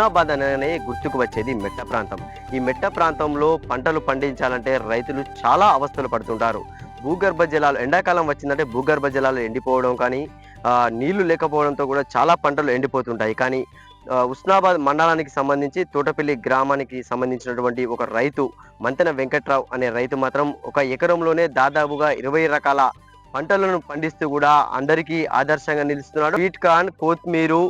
హుస్నాబాద్ అనగానే గుర్తుకు వచ్చేది మెట్ట ప్రాంతం. ఈ మెట్ట ప్రాంతంలో పంటలు పండించాలంటే రైతులు చాలా అవస్థలు పడుతుంటారు. భూగర్భ జలాలు ఎండాకాలం వచ్చిందంటే భూగర్భ జలాలు ఎండిపోవడం కానీ నీళ్ళు లేకపోవడంతో కూడా చాలా పంటలు ఎండిపోతుంటాయి. కానీ ఉస్నాబాద్ మండలానికి సంబంధించి తోటపల్లి గ్రామానికి సంబంధించినటువంటి ఒక రైతు మంతెన వెంకట్రావు అనే రైతు మాత్రం ఒక ఎకరంలోనే దాదాపుగా ఇరవై రకాల పంటలను పండిస్తూ కూడా అందరికీ ఆదర్శంగా నిలుస్తున్నాడు. స్వీట్ కార్న్ కొత్తిమీరు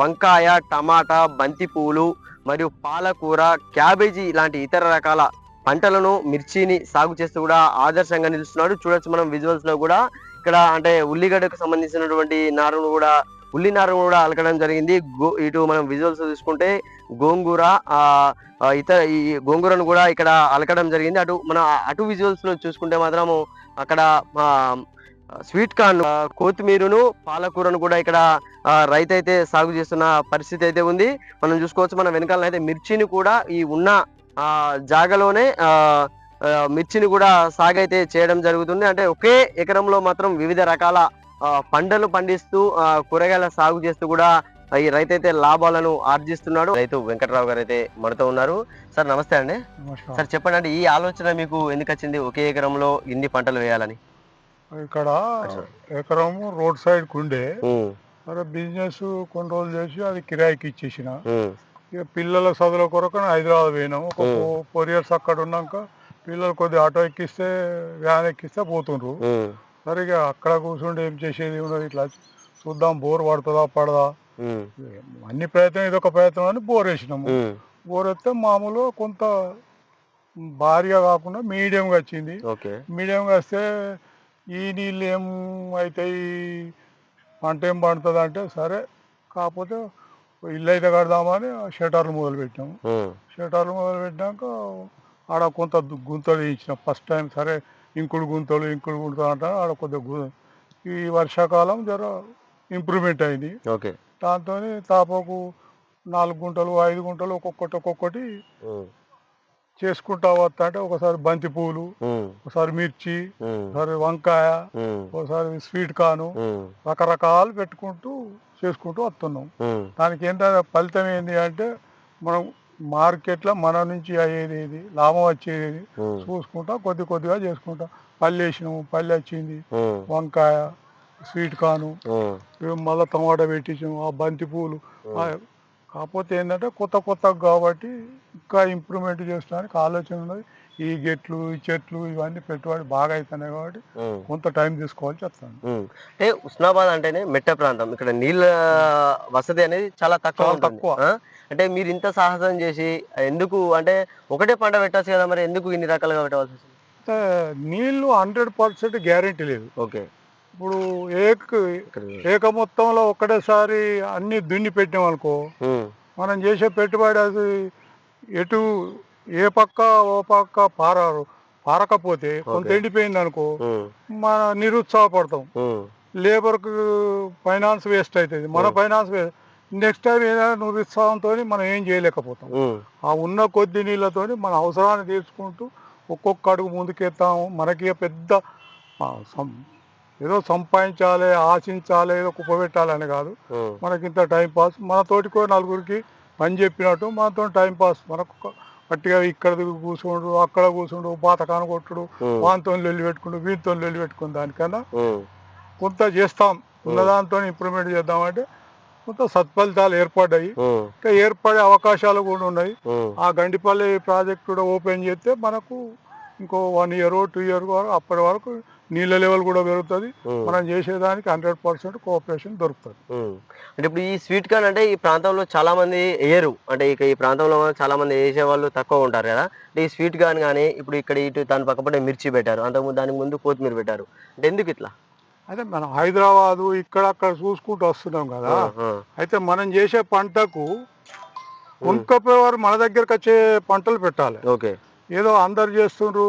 వంకాయ టమాటా బంతి పువ్వులు మరియు పాలకూర క్యాబేజీ ఇలాంటి ఇతర రకాల పంటలను మిర్చిని సాగు చేస్తూ కూడా ఆదర్శంగా నిలుస్తున్నాడు. చూడొచ్చు మనం విజువల్స్లో కూడా. ఇక్కడ అంటే ఉల్లిగడ్డకు సంబంధించినటువంటి నారును కూడా ఉల్లి నారును కూడా అలకడం జరిగింది. గో ఇటు మనం విజువల్స్ చూసుకుంటే గోంగూర ఆ ఇతర ఈ గోంగూరను కూడా ఇక్కడ అలకడం జరిగింది. అటు మన అటు విజువల్స్లో చూసుకుంటే మాత్రము అక్కడ స్వీట్ కార్న్ కొత్తిమీరను పాలకూరను కూడా ఇక్కడ రైతు అయితే సాగు చేస్తున్న పరిస్థితి అయితే ఉంది. మనం చూసుకోవచ్చు మన వెనకాల అయితే మిర్చిని కూడా ఈ ఉన్న ఆ, జాగలోనే మిర్చిని కూడా సాగు అయితే చేయడం జరుగుతుంది. అంటే ఒకే ఎకరంలో మాత్రం వివిధ రకాల పంటలు పండిస్తూ కూరగాయల సాగు చేస్తూ కూడా ఈ రైతు అయితే లాభాలను ఆర్జిస్తున్నాడు. రైతు వెంకటరావు గారు అయితే మనతో ఉన్నారు. సార్ నమస్తే అండి. సార్ చెప్పండి అంటే ఈ ఆలోచన మీకు ఎందుకు వచ్చింది ఒకే ఎకరంలో ఇన్ని పంటలు వేయాలని? ఇక్కడ. ఎకరం రోడ్ సైడ్ కుండే మరి బిజినెస్ కొన్ని రోజులు చేసి అది కిరాయికి ఇచ్చేసిన. ఇక పిల్లల చదువుల కొరకు హైదరాబాద్ పోయినాం. ఒక. ఫోర్ ఇయర్స్ అక్కడ ఉన్నాక పిల్లలు కొద్దిగా ఆటో ఎక్కిస్తే వ్యాన్ ఎక్కిస్తే పోతుండ్రు. సరిగా అక్కడ కూర్చుంటే ఏం చేసేది ఉన్నది ఇట్లా చూద్దాం బోర్ పడుతుందా పడదా? అన్ని ప్రయత్నం ఇదొక ప్రయత్నం అని బోర్ వేసినాము. బోర్ వేస్తే మామూలు కొంత భారీగా కాకుండా మీడియంగా వచ్చింది. మీడియంగా వస్తే ఈ నీళ్ళు ఏం అవుతాయి పంట ఏం పండుతుంది అంటే సరే కాకపోతే ఇల్లు అయితే కడదామని షటర్లు మొదలు పెట్టాము ఉమ్, షటర్లు మొదలు పెట్టాక ఆడ కొంత గుంతలు ఇచ్చిన ఫస్ట్ టైం సరే ఇంకుడు గుంతలు ఇంకుడు గుంతలు అంటారు ఆడ కొద్దిగా ఈ వర్షాకాలం జర ఇంప్రూవ్మెంట్ అయింది. ఓకే. దాంతో తాపకు నాలుగు గుంటలు ఐదు గుంటలు ఒక్కొక్కటి ఒక్కొక్కటి చేసుకుంటా వస్తా అంటే ఒకసారి బంతి ఉమ్, ఒకసారి మిర్చి ఒకసారి వంకాయ ఒకసారి స్వీట్ కాను రకరకాలు పెట్టుకుంటూ చేసుకుంటూ వస్తున్నాం. దానికి ఏంటంటే ఫలితం ఏంటి అంటే మనం మార్కెట్లో మన నుంచి అయ్యేది ఏది లాభం వచ్చేది చూసుకుంటా కొద్ది కొద్దిగా చేసుకుంటా. పల్లి వేసినాము పల్లి వచ్చింది వంకాయ స్వీట్ కాను మళ్ళీ టమాటా పెట్టించాము ఆ బంతి పూలు కాకపోతే ఏంటంటే కొత్త కొత్త కాబట్టి ఇంకా ఇంప్రూవ్మెంట్ చేసడానికి ఆలోచన ఉన్నది. ఈ గెట్లు ఈ చెట్లు ఇవన్నీ పెట్టుబడి బాగా అవుతున్నాయి కాబట్టి కొంత టైం తీసుకోవాల్సి వస్తుంది ఉమ్. అంటే ఉస్నాబాద్ అంటేనే మెట్ట ప్రాంతం. ఇక్కడ నీళ్ళ వసతి అనేది చాలా తక్కువ. తక్కువ. అంటే మీరు ఇంత సాహసం చేసి ఎందుకు అంటే ఒకటే పంట పెట్టచ్చు కదా మరి ఎందుకు ఇన్ని రకాలుగా పెట్టవలసి అంటే నీళ్ళు హండ్రెడ్ పర్సెంట్ గ్యారెంటీ లేదు. ఓకే. ఇప్పుడు ఏక ఏక మొత్తంలో ఒక్కటేసారి అన్ని దున్ని ఉమ్, మనం చేసే పెట్టుబడి అది ఎటు ఏ పక్క ఓ పక్క పారారు పారకపోతే కొంత. ఎండిపోయింది అనుకో మన నిరుత్సాహపడతాం. లేబర్కు ఫైనాన్స్ వేస్ట్ అవుతుంది మన. ఫైనాన్స్ వేస్ట్ నెక్స్ట్ టైం ఏదైనా నిరుత్సాహంతో మనం ఏం చేయలేకపోతాం. ఆ ఉన్న కొద్ది నీళ్ళతోని మన అవసరాన్ని తీర్చుకుంటూ ఒక్కొక్క అడుగు ముందుకెత్తాము. మనకి పెద్ద ఏదో సంపాదించాలి ఆశించాలి ఏదో కుప్పబెట్టాలని కాదు. మనకి ఇంత టైం పాస్. మన తోటికో నలుగురికి పని చెప్పినట్టు మనతో టైం పాస్. మనకు గట్టిగా ఇక్కడ కూర్చుండు అక్కడ కూర్చుండు పాతకాన కొట్టుడు ఉమ్, వానితో లొల్లి పెట్టుకుండు వీటితో లొల్లి పెట్టుకుని దానికన్నా కొంత చేస్తాం. ఉన్నదాంతో ఇంప్రూవ్మెంట్ చేద్దామంటే కొంత సత్ఫలితాలు ఏర్పడ్డాయి. ఇంకా ఏర్పడే అవకాశాలు కూడా ఉన్నాయి. ఆ. గండిపల్లి ప్రాజెక్ట్ కూడా ఓపెన్ చేస్తే మనకు ఇంకో వన్ ఇయర్ టూ ఇయర్ అప్పటి వరకు నీళ్ళ లెవెల్ కూడా పెరుగుతుంది. మనం చేసేదానికి హండ్రెడ్ పర్సెంట్ కోఆపరేషన్ దొరుకుతుంది. అంటే ఇప్పుడు ఈ స్వీట్ కార్న్ అంటే ఈ ప్రాంతంలో చాలా మంది వేయరు అంటే ఇక ఈ ప్రాంతంలో చాలా మంది వేసే వాళ్ళు తక్కువ ఉంటారు కదా. అంటే ఈ స్వీట్ కార్న్ కానీ ఇప్పుడు ఇక్కడ ఇటు దాని పక్కపటే మిర్చి పెట్టారు. అంతకుముందు దానికి ముందు కొత్తిమీర పెట్టారు. అంటే ఎందుకు ఇట్లా? అయితే మనం హైదరాబాదు ఇక్కడ అక్కడ చూసుకుంటూ వస్తున్నాం కదా. అయితే మనం చేసే పంటకు కొనుక్కపోయేవారు మన దగ్గరకు వచ్చే పంటలు పెట్టాలి. ఓకే. ఏదో అందరు చేస్తుండ్రు.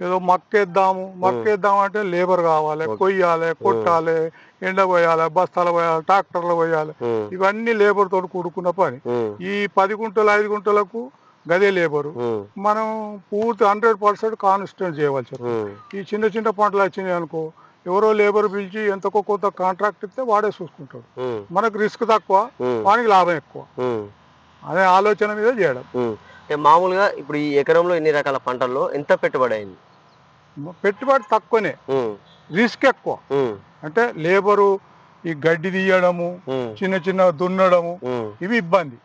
ఏదో మక్కేద్దాము మక్కేద్దాం అంటే లేబర్ కావాలి. కొయ్యాలి కొట్టాలి ఎండ పోయాలి బస్తాలు పోయాలి ట్రాక్టర్లు పోయాలి ఇవన్నీ లేబర్ తోటి కూడుకున్న పని. ఈ పది గుంటలు ఐదు గుంటలకు గదే లేబరు. మనం పూర్తి హండ్రెడ్ పర్సెంట్ కాన్స్టెంట్ ఉమ్, ఈ చిన్న చిన్న పంటలు వచ్చినాయి అనుకో ఎవరో లేబర్ పిలిచి ఎంతకో కొంత కాంట్రాక్ట్ ఇస్తే వాడే చూసుకుంటాడు. మనకు రిస్క్ తక్కువ వానికి లాభం ఎక్కువ. అనే ఆలోచన మీద చేయడం. మామూలుగా ఇప్పుడు ఈ ఎకరంలో ఇన్ని రకాల పంటల్లో ఎంత పెట్టుబడి అయింది? పెట్టుబడి తక్కువనే. రిస్క్ ఎక్కువ. అంటే లేబరు ఈ గడ్డి తీయడము చిన్న చిన్న దున్నడము ఇవి ఇబ్బంది.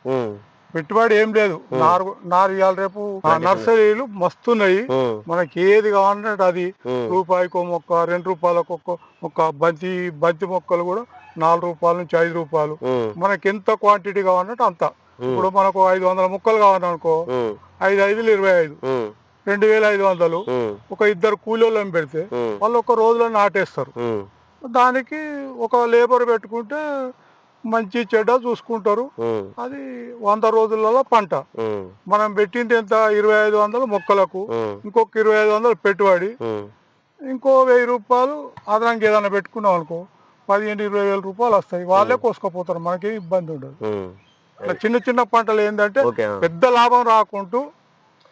పెట్టుబడి ఏం లేదు. నారు నారు ఇవాళ రేపు. నర్సరీలు మస్తున్నాయి. మనకి ఏది కావాలంటే అది. రూపాయికో మొక్క రెండు రూపాయలకు ఒక్క ఒక బంతి బంతి మొక్కలు కూడా నాలుగు రూపాయల నుంచి ఐదు రూపాయలు. మనకి ఎంత క్వాంటిటీ కావాలంటే అంత. ఇప్పుడు మనకు ఐదు వందల ముక్కలు కావాలనుకో ఐదు ఐదులు ఇరవై ఐదు. రెండు వేల ఐదు వందలు. ఒక ఇద్దరు కూలీలను పెడితే వాళ్ళు ఒక రోజులో నాటేస్తారు. దానికి ఒక లేబర్ పెట్టుకుంటే మంచి చెడ్డ చూసుకుంటారు. అది వంద రోజులలో పంట. మనం పెట్టింది ఎంత? ఇరవై ఐదు వందలు మొక్కలకు. ఇంకొక ఇరవై ఐదు వందలు పెట్టుబడి. ఇంకో వెయ్యి రూపాయలు అదనంగా ఏదైనా పెట్టుకున్నాం అనుకో పదిహేను ఇరవై వేల రూపాయలు వస్తాయి. వాళ్ళే కోసుకపోతారు. మనకేం ఇబ్బంది ఉండదు. చిన్న చిన్న పంటలు ఏంటంటే పెద్ద లాభం రాకుంటూ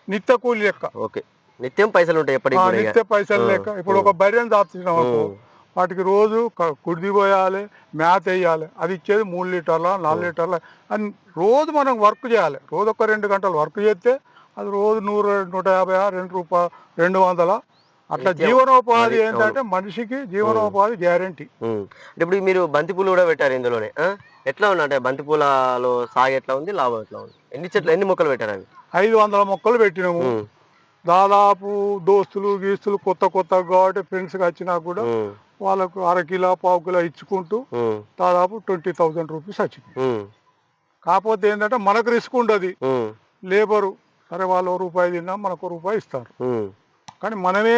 నిత్య కూలి లెక్క. ఓకే. నిత్యం పైసలు ఉంటాయి ఎప్పటికి ఆ, కూడా ఇక. నిత్య పైసలు లెక్క. ఇప్పుడు ఒక బర్రెని అనుకో. ఉమ్, వాటికి రోజు క- కుడిది పోయాలి మేత వేయాలి. అది ఇచ్చేది మూడు లీటర్ల నాలుగు లీటర్ల. అని రోజు మనం వర్క్ చేయాలి. రోజు ఒక రెండు గంటలు వర్క్ చేస్తే అది రోజు నూరు నూట యాభై రెండు రూపాయలు రెండు వందల. అట్లా. జీవనోపాధి ఏంటంటే మనిషికి జీవనోపాధి గ్యారంటీ. ఇప్పుడు మీరు బంతిపూలు కూడా పెట్టారు ఇందులోనే? ఎట్లా ఉంది అంటే బంతిపూలలో సాగు ఎట్లా ఉంది? లాభం ఎట్లా ఉంది? ఎన్ని చెట్లు ఎన్ని మొక్కలు పెట్టారు అవి? ఐదు వందల మొక్కలు పెట్టినాము. దాదాపు దోస్తులు గీస్తులు కొత్త కొత్త కాబట్టి ఫ్రెండ్స్కి వచ్చినా కూడా వాళ్ళకు అర కిలో పావు కిలో ఇచ్చుకుంటూ దాదాపు ట్వంటీ థౌజండ్ రూపీస్ వచ్చింది. కాకపోతే ఏంటంటే మనకు రిస్క్ ఉండదు. లేబరు సరే వాళ్ళు రూపాయి తిన్నా మనకు రూపాయి ఇస్తారు. కానీ మనమే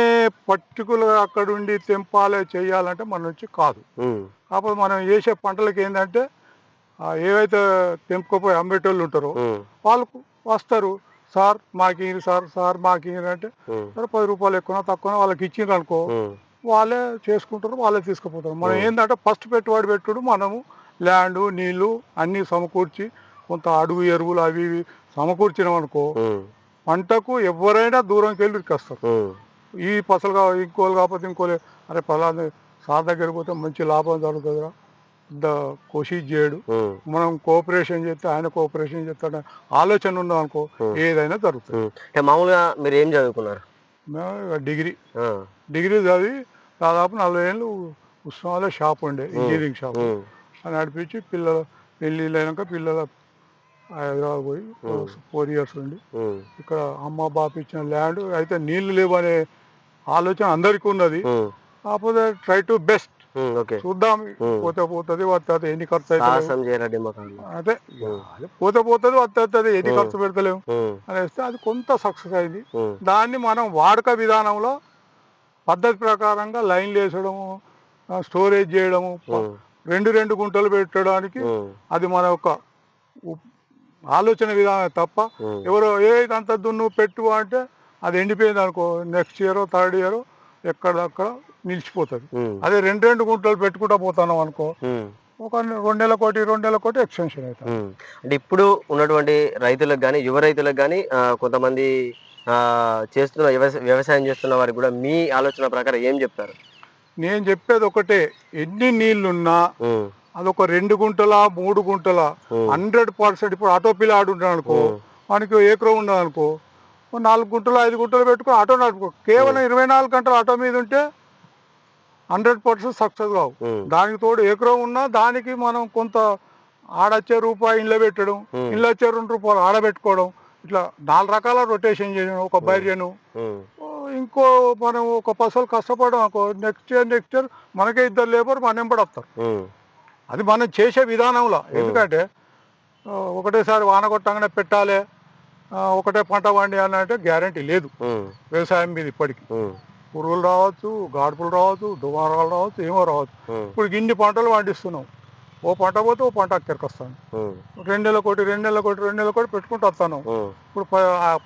పర్టికులర్గా అక్కడ ఉండి తెంపాలి చేయాలంటే మన నుంచి కాదు. కాకపోతే మనం చేసే పంటలకు ఏంటంటే ఏవైతే తెంపుకోపోయి అమ్మేటోళ్ళు ఉంటారో ఉమ్, వాళ్ళకు వస్తారు. సార్ మాకు సార్ సార్ మాకు అంటే సరే పది రూపాయలు ఎక్కువ తక్కువ వాళ్ళకి ఇచ్చిండ్రు అనుకో వాళ్ళే చేసుకుంటారు వాళ్ళే తీసుకుపోతారు. మనం. ఏంటంటే ఫస్ట్ పెట్టుబడి పెట్టుడు మనము ల్యాండ్ నీళ్ళు అన్నీ సమకూర్చి కొంత అడుగు ఎరువులు అవి ఇవి సమకూర్చినాం అనుకో పంటకు ఎవరైనా దూరంకి వెళ్ళి ఇరికొస్తారు. ఈ పసలు కా ఇంకోలు కాకపోతే ఇంకోలే అరే పలానా సార్ దగ్గరికి పోతే మంచి లాభం జరుగుతుందిరా. ద కోషిష్ చేయడు మనం కోఆపరేషన్ చేస్తే ఆయన కోఆపరేషన్ చేస్తాడు ఆలోచన ఉందాం అనుకో. ఏదైనా జరుగుతుంది. మామూలుగా మీరు ఏం చదువుకున్నారు? డిగ్రీ. డిగ్రీ చదివి దాదాపు నలభై ఏళ్ళు ఉస్మాలో షాప్ ఉండే ఇంజనీరింగ్ షాప్. అని నడిపించి పిల్లల పెళ్ళిళ్ళు అయినాక పిల్లల హైదరాబాద్ పోయి. ఫోర్ ఇయర్స్ ఉండి. ఇక్కడ అమ్మ బాపు ఇచ్చిన ల్యాండ్ అయితే నీళ్ళు లేవనే ఆలోచన అందరికీ ఉన్నది. కాకపోతే ట్రై టు బెస్ట్. చూద్దాం. పోతే పోతుంది వస్తుంది ఎన్ని ఖర్చు నిమ్మకాయలు అదే పోతే పోతుంది వస్తుంది ఎన్ని. ఖర్చు పెడతలేము అనేస్తే అది కొంత సక్సెస్ అయింది. దాన్ని మనం వాడక విధానంలో పద్ధతి ప్రకారంగా లైన్లు వేసడము స్టోరేజ్ చేయడము రెండు రెండు గుంటలు పెట్టడానికి అది మన యొక్క ఆలోచన విధానం తప్ప ఎవరో ఏ అంత దున్ను పెట్టు అంటే అది ఎండిపోయింది అనుకో నెక్స్ట్ ఇయర్ థర్డ్ ఇయర్ ఎక్కడక్కడ నిలిచిపోతుంది. అదే రెండు రెండు గుంటలు పెట్టుకుంటా పోతున్నాం అనుకో ఒక రెండు నెలల కోటి రెండు నెలల కోటి ఎక్స్టెన్షన్ అవుతుంది. అంటే ఇప్పుడు ఉన్నటువంటి రైతులకు కానీ యువ రైతులకు కానీ కొంతమంది ఆ, చేస్తున్న వ్యవస- వ్యవసాయం చేస్తున్న వారికి కూడా మీ ఆలోచన ప్రకారం ఏం చెప్తారు? నేను చెప్పేది ఒకటే ఎన్ని నీళ్ళున్నా అదొక రెండు గుంటల మూడు గుంటల. హండ్రెడ్ పర్సెంట్ ఇప్పుడు ఆటో పిల్ల ఆడుంటాడు అనుకో మనకి ఏకరం ఉండదు అనుకో నాలుగు గుంటలు ఐదు గుంటలు పెట్టుకుని ఆటో నడుపుకో. కేవలం ఇరవై నాలుగు గంటలు ఆటో మీద ఉంటే హండ్రెడ్ పర్సెంట్ సక్సెస్ కావు. దానికి తోడు ఎకరం ఉన్నా దానికి మనం కొంత ఆడొచ్చే రూపాయి ఇంట్లో పెట్టడం. ఇంట్లో వచ్చే రెండు రూపాయలు ఆడబెట్టుకోవడం ఇట్లా నాలుగు రకాల రొటేషన్ చేయడం ఒక బర్రెను ఇంకో మనం ఒక పసలు కష్టపడడం అనుకో నెక్స్ట్ ఇయర్ నెక్స్ట్ ఇయర్ మనకే ఇద్దరు లేబర్ మన వెంబడి వస్తారు ఉమ్, అది మనం చేసే విధానంలో. ఎందుకంటే ఒకటేసారి వాన కొట్టంగానే పెట్టాలి ఒకటే పంట పండి అని అంటే గ్యారంటీ లేదు. వ్యవసాయం మీద ఇప్పటికి. పురుగులు రావచ్చు గాడుపులు రావచ్చు దుమారాలు రావచ్చు ఏమో రావచ్చు. ఇప్పుడు ఇన్ని పంటలు పండిస్తున్నాం. ఓ పంట పోతే ఓ పంట అక్కడికి వస్తాను ఉమ్, రెండు నెలల కోటి రెండు నెలల కోటి రెండు నెలల కోటి పెట్టుకుంటూ వస్తాను. ఇప్పుడు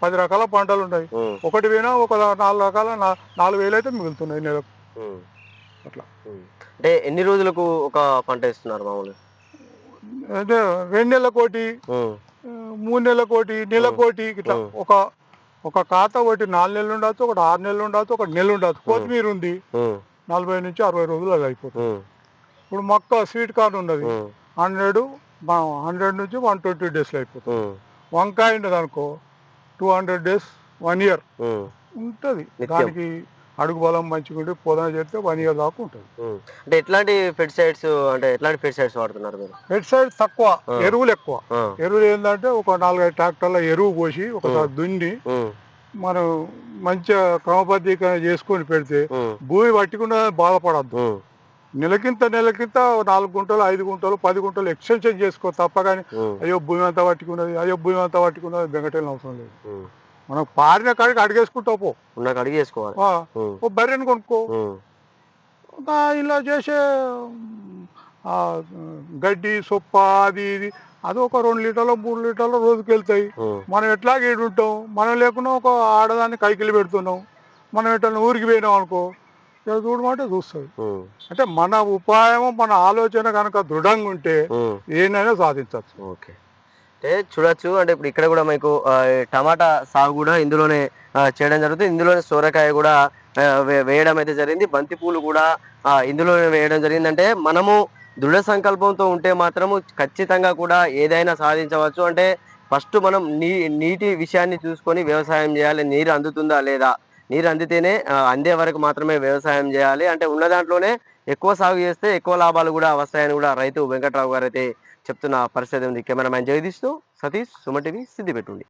పది రకాల పంటలు ఉన్నాయి. ఒకటి పోయినా ఒక నాలుగు రకాల నాలుగు వేలు అయితే మిగులుతున్నాయి నెలకు. అట్లా. అంటే ఎన్ని రోజులకు ఒక పంట వేస్తున్నారు మామూలు అంటే రెండు నెలల కోటి మూడు నెలల కోటి నెల. కోటి ఇట్లా. ఒక ఒక ఖాతా ఒకటి నాలుగు నెలలు ఉండొచ్చు ఒకటి ఆరు నెలలు ఉండొచ్చు ఒకటి నెల ఉండొచ్చు కొత్తిమీర ఉంది. నలభై నుంచి అరవై రోజులు అది అయిపోతుంది. ఇప్పుడు మొక్క స్వీట్ కార్న్ ఉన్నది. హండ్రెడ్ హండ్రెడ్ నుంచి వన్ ట్వంటీ డేస్లో అయిపోతుంది. వంకాయ ఉండదు అనుకో two hundred days one year ఉంటుంది. దానికి అడుగు బలం మంచిగా ఉండి పొదన చేస్తే వన్ ఇయర్ దాకా ఉంటుంది. అంటే ఎట్లాంటి పెస్టిసైడ్స్ అంటే ఎట్లాంటి పెస్టిసైడ్స్ వాడుతున్నారు మీరు? సైడ్ తక్కువ. ఎరువులు ఎక్కువ. ఎరువులు ఏంటంటే ఒక నాలుగైదు ట్రాక్టర్ల ఎరువు పోసి ఒకసారి. దున్ని మనం మంచిగా క్రమబద్ధీకరణ చేసుకొని పెడితే భూమి పట్టుకున్న బాధపడద్దు. నెలకింత నెలకింత నాలుగు గుంటలు ఐదు గుంటలు పది గుంటలు ఎక్స్టెన్షన్ చేసుకో తప్ప కానీ అయ్యో భూమి అంతా పట్టుకున్నది అయ్యో భూమి అంతా పట్టుకున్నది బెంగటేళ్ళ అవసరం లేదు. మనం పారిన కాడికి అడిగేసుకుంటా పో. ఉన్నాక అడిగి చేసుకోవాలి ఆ, ఉమ్, ఓ బర్రెని కొనుక్కో. ఇలా చేసే గడ్డి సొప్ప అది ఇది అది ఒక రెండు లీటర్లు మూడు లీటర్లు రోజుకి వెళ్తాయి. మనం ఎట్లా ఉంటాం మనం లేకుండా ఒక ఆడదాన్ని కైకిలు పెడుతున్నాం. మనం ఎట్లా ఊరికి పోయినాం అనుకో చూడమంటే చూస్తుంది అంటే మన ఉపాయం మన ఆలోచన కనుక దృఢంగా ఉంటే. ఏనైనా సాధించవచ్చు. ఓకే. అంటే చూడొచ్చు. అంటే ఇప్పుడు ఇక్కడ కూడా మీకు టమాటా సాగు కూడా ఇందులోనే చేయడం జరుగుతుంది. ఇందులోనే సోరకాయ కూడా వే- వేయడం అయితే జరిగింది. బంతి పూలు కూడా ఇందులోనే వేయడం జరిగింది. అంటే మనము దృఢ సంకల్పంతో ఉంటే మాత్రము ఖచ్చితంగా కూడా ఏదైనా సాధించవచ్చు. అంటే ఫస్ట్ మనం నీ నీటి విషయాన్ని చూసుకొని వ్యవసాయం చేయాలి. నీరు అందుతుందా లేదా? నీరు అందితేనే అందే వరకు మాత్రమే వ్యవసాయం చేయాలి. అంటే ఉన్న దాంట్లోనే ఎక్కువ సాగు చేస్తే ఎక్కువ లాభాలు కూడా వస్తాయని కూడా రైతు వెంకట్రావు గారు అయితే చెప్తున్న పరిస్థితి ఉంది కెమెరామ్యాన్ జగదీష్తో సతీష్ సుమ టీవీ సిద్దిపెట్టుండి